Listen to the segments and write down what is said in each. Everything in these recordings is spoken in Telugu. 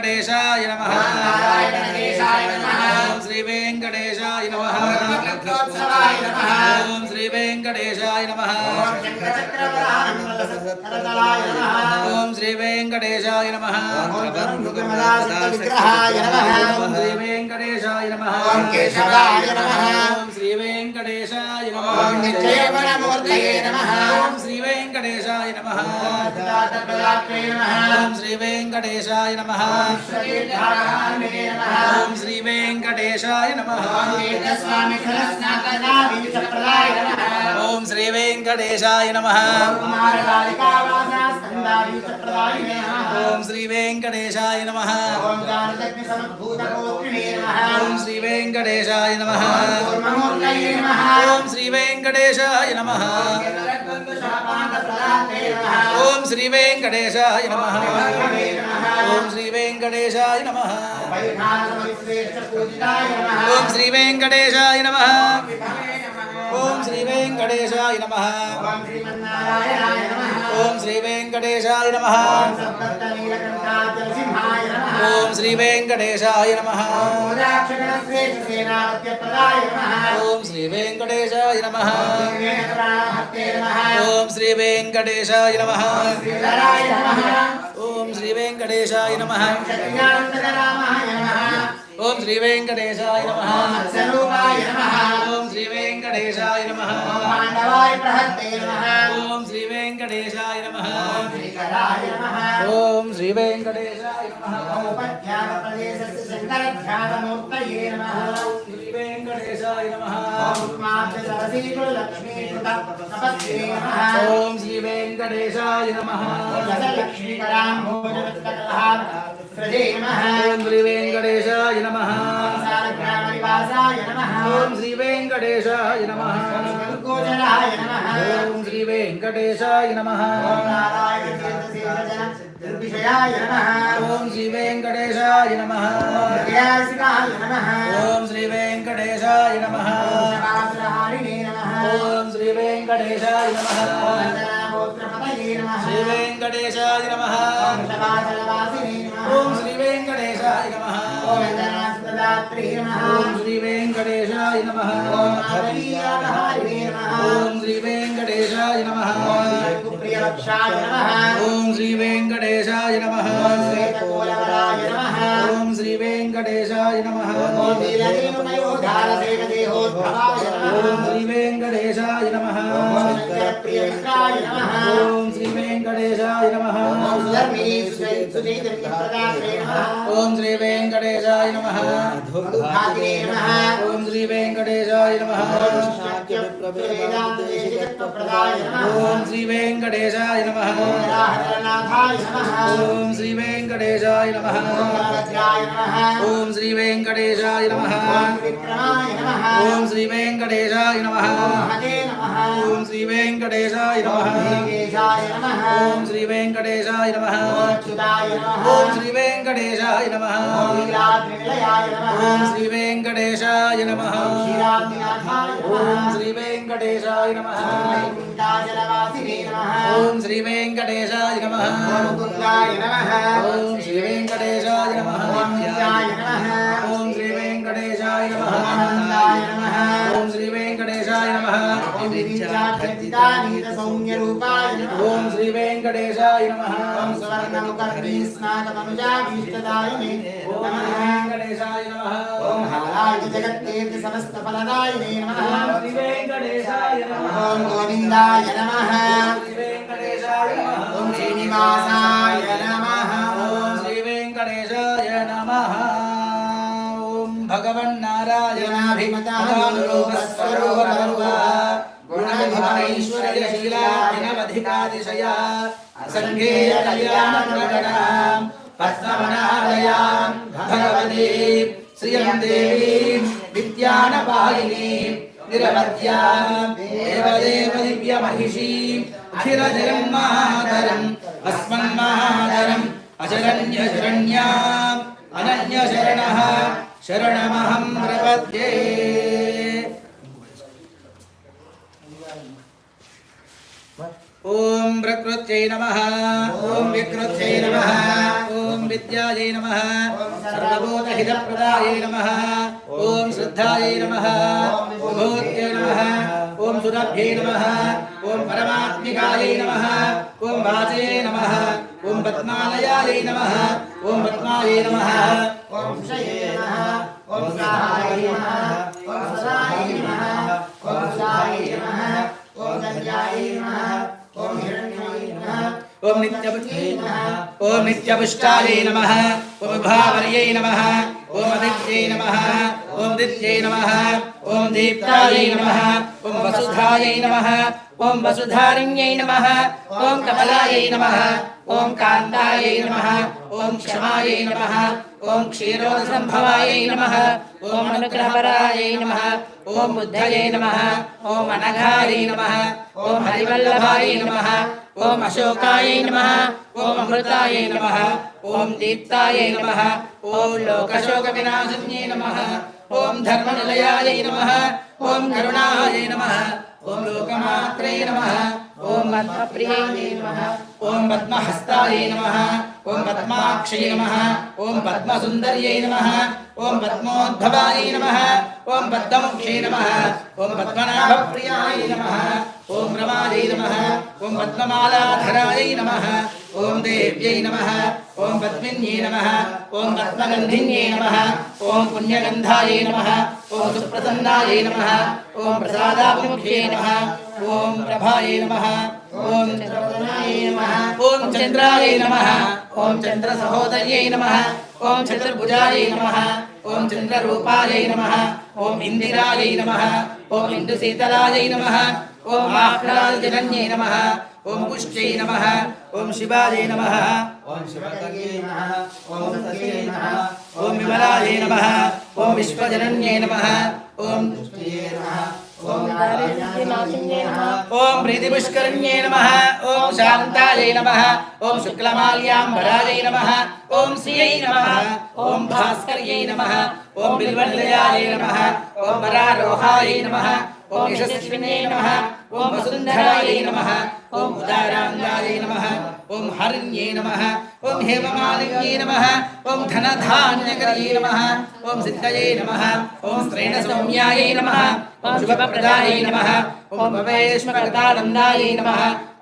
వెంకటేశాయ నమ. ఓం శ్రీ వెంకటేశాయ నమ. ఓం శ్రీ వెంకటేశాయ నమ ఓం శ్రీ వెంకటేశాయ నమ ఓం శ్రీ వెంకటేశాయ నమ. ఓం శ్రీ వెంకటేశాయ నమ ఓం నిత్యయౌవనమూర్తయే నమః. ఓం శ్రీ వెంకటేశాయ నమ సిద్ధార్థప్రదాత్రే నమః. ఓం శ్రీ వెంకటేశాయ నమ శ్రీధారాణే నమః. ఓం శ్రీ వెంకటేశాయ నమ ఓం తీర్థస్వామి ఖలస్నాకనాభీషప్రదాయ నమః. ఓం శ్రీ వెంకటేశాయ నమ. ఓం శ్రీ వెంకటేశాయ నమ. ఓం శ్రీ వెంకటేశాయ నమ. ఓం శ్రీ వెంకటేశాయ నమ. ఓం శ్రీ వెంకటేశాయ నమ. ఓం శ్రీ వెంకటేశాయ నమ. ఓం శ్రీ వెంకటేశాయ నమ. ఓం శ్రీ వెంకటేశాయ నమ. ఓం శ్రీ వెంకటేశాయ నమ. ఓం శ్రీ వెంకటేశాయ నమ మోదాక్షగణశ్రేష్ఠసేనాపత్యప్రదాయ నమః. ఓం శ్రీ వెంకటేశాయ నమ ఓం పాండవాయ ప్రహత్తే నమః. ఓం శ్రీ వెంకటేశాయ నమ ఓం శ్రీకరాయ నమః. ఓం శ్రీ వెంకటేశాయ నమ. శ్రీ వెంకటేశాయ నమ ఓం శ్రీ వెంకటేశాయ నమ. ఓం నమ. ఓం శ్రీ నమ దుర్విషయాయ నమః. ఓం శ్రీ వెంకటేశాయ నమ. ఓం శ్రీ వెంకటేశాయ నమ. ఓం శివాసురహారిణే నమః. ఓం శ్రీ వెంకటేశాయ నమ. ఓం. శ్రీ వెంకటేశాయ నమ. ఓం శ్రీ వెంకటేశాయ నమ. ఓం శ్రీ వెంకటేశాయ నమ. శ్రీ వెంకటేశాయ నమ ఓం శ్రీగుప్రియవక్షాయ నమః. ఓం శ్రీ వెంకటేశాయ నమ ఓం శ్వేతకోలవరాయ నమః. ఓం శ్రీ వెంకటేశాయ నమ ఓం నీలరేణుమయోధారసేకదేహోద్భవాయ నమః. ఓం శ్రీ వెంకటేశాయ నమ ఓం శంకరప్రియమిత్రాయ నమః. ఓం శ్రీ వెంకటేశాయ నమ ఓం సుధర్మీసుచైతన్యప్రదాత్రే నమః. ఓం శ్రీ వెంకటేశాయ నమ దుర్భాగినే నమః. ఓం శ్రీ వెంకటేశాయ నమ వేదాంతేశికత్వప్రదాయ నమః. ఓం శ్రీ వెంకటేశాయ నమ ఓం నిరాహరణనాథాయ నమః. ఓం శ్రీ వెంకటేశాయ నమ ఓం వరద్రాయ నమః. ఓం శ్రీ వెంకటేశాయ నమ ఓం విక్రమాయ నమః. ఓం శ్రీ వెంకటేశాయ నమ ఓం హరే నమః. ఓం శ్రీ వెంకటేశాయ నమ ఓం శ్రీకేశాయ నమః. ఓం శ్రీ వెంకటేశాయ నమ ఓం నమః. ఓం శ్రీ వెంకటేశాయ నమ ఓం నమః. ఓం శ్రీ వెంకటేశాయ నమ ఓం శ్రీ వెంకటేశాయ నమ ఓం నమః. ఓం శ్రీ వెంకటేశాయ నమ ఓం నమః. ఓం శ్రీ వెంకటేశాయ నమ ఓం నమః. ఓం శ్రీ వెంకటేశాయ నమ నమః. ఓం. ఓం శ్రీ వెంకటేశాయ నమ ఓం సువర్ణముఖర్ణీస్నాకమనుజాభీష్టదాయినే ఓం నమః. శ్రీ వెంకటేశాయ నమ ఓం హాలాయ నమః. శ్రీ వెంకటేశాయ నమ ఓం గోవిందాయ నమః. శ్రీ వెంకటేశాయ నమ ఓం శ్రీనివాసాయ నమః. ఓం శ్రీ వెంకటేశాయ నమ ఓం గుణవిభవైశ్వర్యశీలాభినవధికాతిశయ అసంఖ్యేయ కళ్యాణ ప్రకటనాం పద్మవనాలయాం భగవతి శ్రియం దేవీం విద్యానపాయినీం నిరవద్యాం దేవదేవ దివ్య మహిషీం అఖిరజయం మహాతరం అస్మన్మహాతరం అశరణ్య శరణ్యాం ఓం ప్రకృతి వికృత్యై నమ. ఓం వికృత్యై నమః. ఓం విద్యాయై నమ. సర్వభూతహితప్రదాయై నమ. ఓం శ్రద్ధాయై నమ. విభూత్యై నమ. ఓం సురభ్యై నమ. ఓం పరమాత్మికాయై నమ. ఓం వాచయే నమ. ఓం పద్మాలయాయై నమ. ఓం పద్మాయై నమ. ఓం నమః. ఓం నిత్యపుష్టే ఓం నిత్యపుష్టాయై నమ ఓం విభావర్యై నమ ఓం అదిత్యై నమ ఓం దిత్యై నమ ఓం దీప్తాయై నమ ఓం వసుధాయై నమ ఓం వసుధారిణ్యై నమ ఓం కమలాయై నమ ఓం కాంతాయై నమ ఓం క్షమాయై నమ ఓం క్షీరోదసంభవాయై నమ ఓం అనుగ్రహపరాయై నమ ఓం బుద్ధయై నమ ఓం అనఘాయై నమ ఓం హరివల్లభాయై నమ ఓం అశోకాయ నమ ఓం అమృతాయ నమ ఓం దీప్తాయ నమ ఓం లోకశోక వినాశన్యే నమ ఓం ధర్మనిలయాయ నమ ఓం కరుణాయ నమ ఓం లోకమాత్రే నమ ఓం పద్మప్రియాయై నమ ఓం పద్మహస్తాయ నమ ఓం పద్మాక్షయ నమ ఓం పద్మసుందర్యై నమ ఓం పద్మోద్భవాయ నమ ఓం పద్మముఖ్యై నమ ఓం పద్మనాభప్రియాయ నమ ఓం రమాయై నమ ఓం పద్మమాలాధరాయై నమ ఓం దేవ్యై నమ ఓం పద్మిన్యై నమ ఓం పద్మగంధిన్యై నమ ఓం పుణ్యగంధాయై నమ ఓం సుప్రసన్నాయై నమ ఓం ప్రసాదాభిముఖ్యై నమ ఓం ప్రభాయై నమ ఓం చంద్రవదనాయై నమ ఓం చంద్రాయై నమ ఓం చంద్ర సహోదర్యై నమ ఓం చతుర్భుజాయై నమ ఓం చంద్రరూపాయై నమ ఓం ఇందిరాయై నమ ఓం ఇందుశీతలాయై నమ ఓం ఆహ్లాదజనన్యై నమ ఓం పుష్ట్యై నమ ఓం శివాయై నమ ఓం శివకర్యై నమః ఓం సత్యై నమః ఓం విమలాయై నమ ఓం విశ్వజనన్యై నమ ఓం స్తుత్యై నమః ఓం నారాయణాయ నమః ఓం ప్రీతిపుష్కరణ్యై నమ ఓం శాంతాయై నమ ఓం శుక్లమాల్యాంబరాయై నమ ఓం శ్రియై నమ ఓం భాస్కర్యై నమ ఓం బిల్వనిలయాయై నమ ఓం వరారోహాయై నమ ఓం యశస్వినే నమ ఓం వసుంధరాయై నమ ఓం ఉదారాంగాయై నమ ఓం హరిణ్యై నమ ఓం హేమమాలిన్యై నమ ఓం ధనధాన్యకర్యై నమ ఓం సిద్ధయై నమ ఓం శ్రేణ సౌమ్యాయై నమ ఓం శుభప్రదాయై నమ ఓం భవేష్మకర్తానందాయై నమ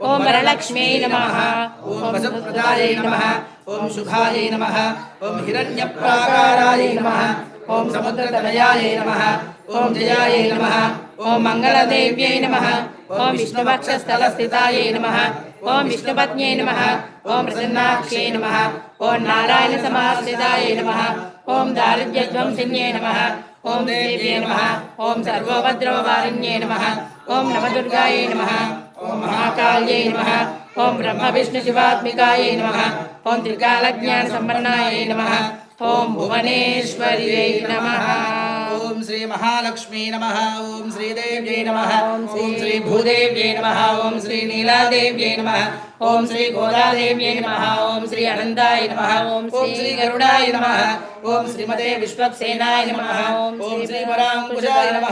ఓం వరలక్ష్మ్యై నమః ఓం వసుప్రదాయై నమ ఓం శుభాయై నమ ఓం హిరణ్యప్రాకారాయై నమ ఓం సముద్రతనయాయై నమ ఓం మంగళదేవ్యై నమ. ఓం మంగళదేవ్యై నమః. ఓం విష్ణువక్షస్థలస్థితాయై ఓం విష్ణుపత్న్యై నమ. ఓం ప్రసన్నాక్షై నమ. ఓం నారాయణ సమాశ్రితాయై నమ. ఓం దారిద్ర్యధ్వంసిన్యై నమ. ఓం దేవ్యై నమ. ఓం సర్వోపద్రవవారిణ్యై నమ. ఓం నవదుర్గాయై నమ. ఓం మహాకాళ్యై నమ. ఓం బ్రహ్మ విష్ణు శివాత్మికాయై నమ. ఓం త్రికాలజ్ఞాన సంపన్నాయై నమ. ఓం భువనేశ్వర్యై నమ. ఓం శ్రీ మహాలక్ష్మీ నమ ఓం శ్రీదేవ్యై నమ ఓం శ్రీ ఓం శ్రీ భూదేవ్యై నమ ఓం శ్రీ నీలాదేవ్యై నమ ఓం శ్రీ గోదాదేవ్యై నమ ఓం శ్రీ అనందాయ నమ ఓం శ్రీ గరుడాయ నమ ఓం శ్రీమతే విశ్వక్సేనాయ నమ ఓం శ్రీ పరాంకుశాయ నమ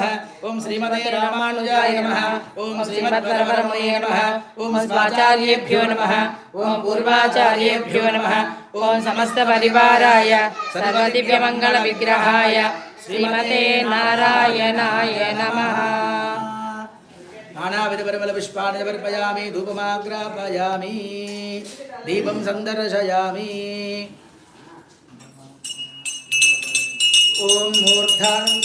ఓం శ్రీమతే రామానుజాయ నమ ఓం శ్రీమద్వరవరమయే నమ ఓం స్వాచార్యేభ్యో నమ ఓం పూర్వాచార్యేభ్యో నమ ఓం సమస్త పరివారాయ సర్వదివ్యమంగళ విగ్రహాయ శ్రీమతే నారాయణాయ నమః. నానావిధపరిమళ పుష్పాన్ని సమర్పయామి ధూపమాగ్రాపయామి దీపం సందర్శయామి. ఓం మూర్ధానం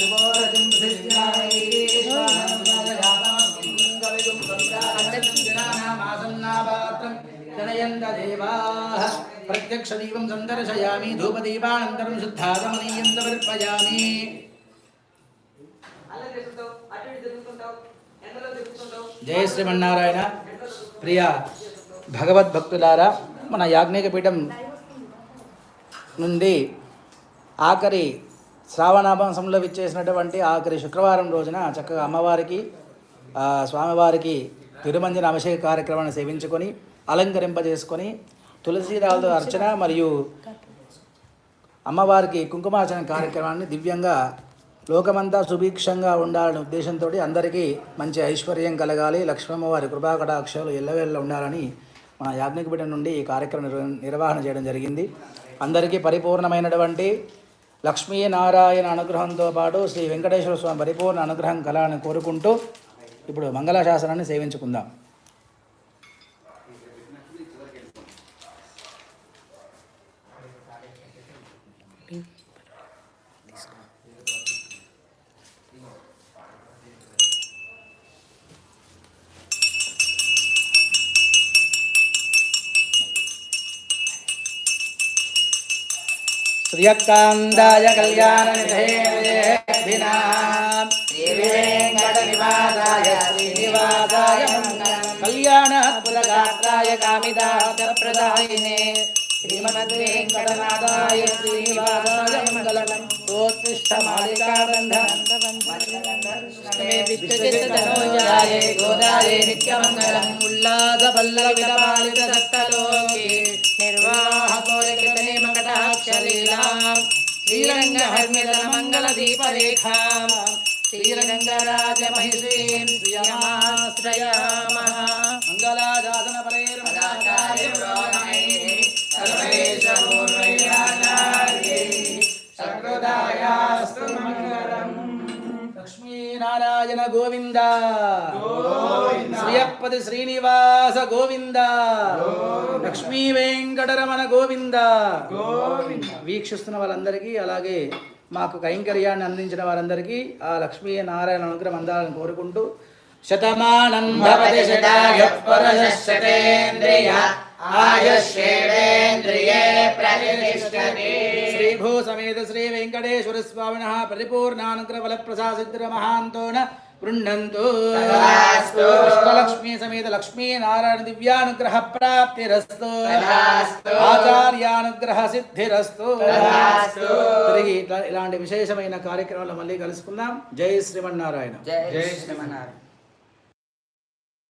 దీపం సందర్శయామి ధూపదీపానంతరం సమర్పయామి జయ శ్రీమన్నారాయణ. ప్రియ భగవద్భక్తులారా మన యాజ్ఞిక పీఠం నుండి ఆఖరి శ్రావణ మాసంలో విచ్చేసినటువంటి ఆఖరి శుక్రవారం రోజున చక్కగా అమ్మవారికి స్వామివారికి తిరుమంజన అభిషేక కార్యక్రమాన్ని సేవించుకొని అలంకరింపజేసుకొని తులసీదాలతో అర్చన మరియు అమ్మవారికి కుంకుమార్చన కార్యక్రమాన్ని దివ్యంగా లోకమంతా సుభిక్షంగా ఉండాలనే ఉద్దేశంతో అందరికీ మంచి ఐశ్వర్యం కలగాలి. లక్ష్మమ్మవారి కృపాకటాక్షాలు ఎల్లవేళ్ళ ఉండాలని మన యాజ్ఞికపీఠం నుండి ఈ కార్యక్రమం నిర్వహణ చేయడం జరిగింది. అందరికీ పరిపూర్ణమైనటువంటి లక్ష్మీనారాయణ అనుగ్రహంతో పాటు శ్రీ వెంకటేశ్వర స్వామి పరిపూర్ణ అనుగ్రహం కలాలని కోరుకుంటూ ఇప్పుడు మంగళాశాసనాన్ని సేవించుకుందాం. శ్రియకాందాయ కళ్యాణ శ్రీవేంకటనివాసాయ శ్రీనివాసాయ మంగళం కళ్యాణాత్మగాత్రాయ కామిదాప్రదాయినే శ్రీమద్వేంకటనాథాయ శ్రీనివాసాయ మంగళం సోత్తిష్ట విశ్వజితనోజాయ గోదాయ నిత్యమంగళం ఉల్లాస పల్లవ విదపాలిత సత్తలోకే నిర్వాహ లక్ష్మీనారాయణ గోవింద. శ్రీయప్పతి శ్రీనివాస గోవింద. లక్ష్మీ వెంకటరమణ గోవింద. వీక్షిస్తున్న వాళ్ళందరికీ అలాగే మాకు కైంకర్యాన్ని అందించిన వారందరికీ ఆ లక్ష్మీ నారాయణ అనుగ్రహం అందాలని కోరుకుంటూ శతమానం భవతి శతాయ పురుషశతేంద్రియ ఆయుష్యేంద్రియే ప్రతిష్టతి. శ్రీ భూ సమేత శ్రీ వెంకటేశ్వర స్వామిన పరిపూర్ణానుగ్రహ ఫల ప్రసాదిద్ర మహాంతో న గృహంతు లక్ష్మీ సమేత లక్ష్మీ నారాయణ దివ్యానుగ్రహ ప్రాప్తిరస్తు. ఆచార్యానుగ్రహ సిద్ధిరస్తు తిరిగి ఇలాంటి విశేషమైన కార్యక్రమాలు మళ్ళీ కలుసుకుందాం. జై శ్రీమన్నారాయణ. జై శ్రీమన్నారాయణ.